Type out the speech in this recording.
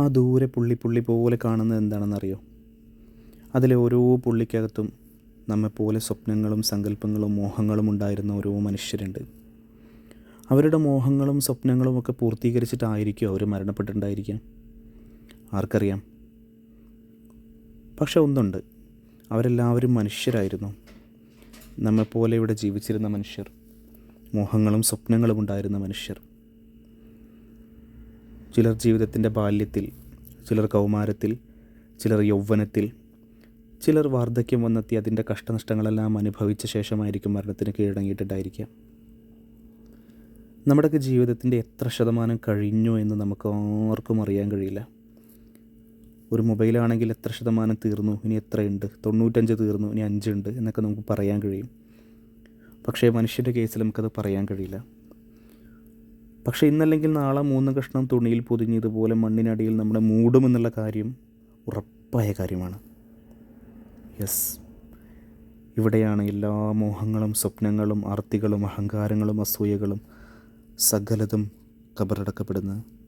ആ ദൂരെ പുള്ളി പുള്ളി പോലെ കാണുന്നത് എന്താണെന്നറിയോ? അതിലെ ഓരോ പുള്ളിക്കകത്തും നമ്മെപ്പോലെ സ്വപ്നങ്ങളും സങ്കല്പങ്ങളും മോഹങ്ങളും ഉണ്ടായിരുന്ന ഓരോ മനുഷ്യരുണ്ട്. അവരുടെ മോഹങ്ങളും സ്വപ്നങ്ങളും ഒക്കെ പൂർത്തീകരിച്ചിട്ടായിരിക്കും അവർ മരണപ്പെട്ടിട്ടുണ്ടായിരിക്കാം ആർക്കറിയാം? പക്ഷെ ഒന്നുണ്ട്. അവരെല്ലാവരും മനുഷ്യരായിരുന്നു. നമ്മെപ്പോലെ ഇവിടെ ജീവിച്ചിരുന്ന മനുഷ്യർ മോഹങ്ങളും സ്വപ്നങ്ങളും ഉണ്ടായിരുന്ന മനുഷ്യർ. ചിലർ ജീവിതത്തിന്റെ ബാല്യത്തിൽ ചിലർ കൗമാരത്തിൽ ചിലർ യൗവനത്തിൽ ചിലർ വാർദ്ധക്യം വന്നെത്തി അതിന്റെ കഷ്ടനഷ്ടങ്ങളെല്ലാം അനുഭവിച്ച ശേഷമായിരിക്കും മരണത്തിന് കീഴടങ്ങിയിട്ടുണ്ടായിരിക്കുക. നമ്മുടെയൊക്കെ ജീവിതത്തിന്റെ എത്ര ശതമാനം കഴിഞ്ഞു എന്ന് നമുക്ക് ആർക്കും അറിയാൻ കഴിയില്ല. ഒരു മൊബൈലാണെങ്കിൽ എത്ര ശതമാനം തീർന്നു ഇനി എത്രയുണ്ട്? തൊണ്ണൂറ്റഞ്ച് തീർന്നു ഇനി അഞ്ചുണ്ട് എന്നൊക്കെ നമുക്ക് പറയാൻ കഴിയും. പക്ഷേ മനുഷ്യന്റെ കേസിൽ നമുക്കത് പറയാൻ കഴിയില്ല. പക്ഷേ ഇന്നല്ലെങ്കിൽ നാളെ മൂന്ന് കഷ്ണം തുണിയിൽ പൊതിഞ്ഞ് ഇതുപോലെ മണ്ണിനടിയിൽ നമ്മുടെ മൂടുമെന്നുള്ള കാര്യം ഉറപ്പായ കാര്യമാണ്. യെസ് ഇവിടെയാണ് എല്ലാ മോഹങ്ങളും സ്വപ്നങ്ങളും ആർത്തികളും അഹങ്കാരങ്ങളും അസൂയകളും സകലതും കബറടക്കപ്പെടുന്നത്.